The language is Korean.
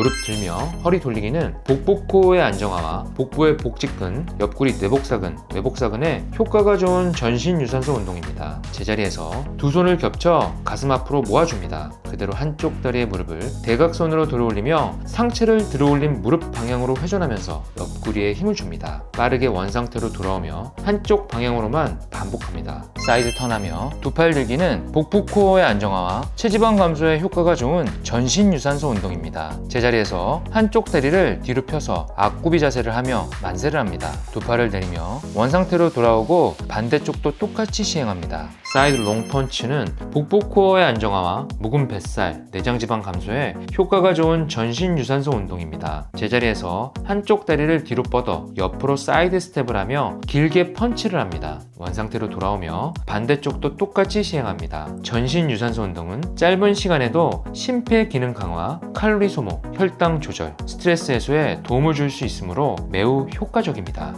무릎 들며 허리 돌리기는 복부코어의 안정화와 복부의 복직근, 옆구리 내복사근, 외복사근에 효과가 좋은 전신 유산소 운동입니다. 제자리에서 두 손을 겹쳐 가슴 앞으로 모아줍니다. 그대로 한쪽 다리의 무릎을 대각선으로 들어올리며 상체를 들어올린 무릎 방향으로 회전하면서 옆구리에 힘을 줍니다. 빠르게 원상태로 돌아오며 한쪽 방향으로만 반복합니다. 사이드 턴하며 두 팔 들기는 복부 코어의 안정화와 체지방 감소에 효과가 좋은 전신 유산소 운동입니다. 제자리에서 한쪽 다리를 뒤로 펴서 앞구비 자세를 하며 만세를 합니다. 두 팔을 내리며 원상태로 돌아오고 반대쪽도 똑같이 시행합니다. 사이드 롱 펀치는 복부 코어의 안정화와 묵은 뱃살, 내장 지방 감소에 효과가 좋은 전신 유산소 운동입니다. 제자리에서 한쪽 다리를 뒤로 뻗어 옆으로 사이드 스텝을 하며 길게 펀치를 합니다. 원상태로 돌아오며 반대쪽도 똑같이 시행합니다. 전신 유산소 운동은 짧은 시간에도 심폐 기능 강화, 칼로리 소모, 혈당 조절, 스트레스 해소에 도움을 줄 수 있으므로 매우 효과적입니다.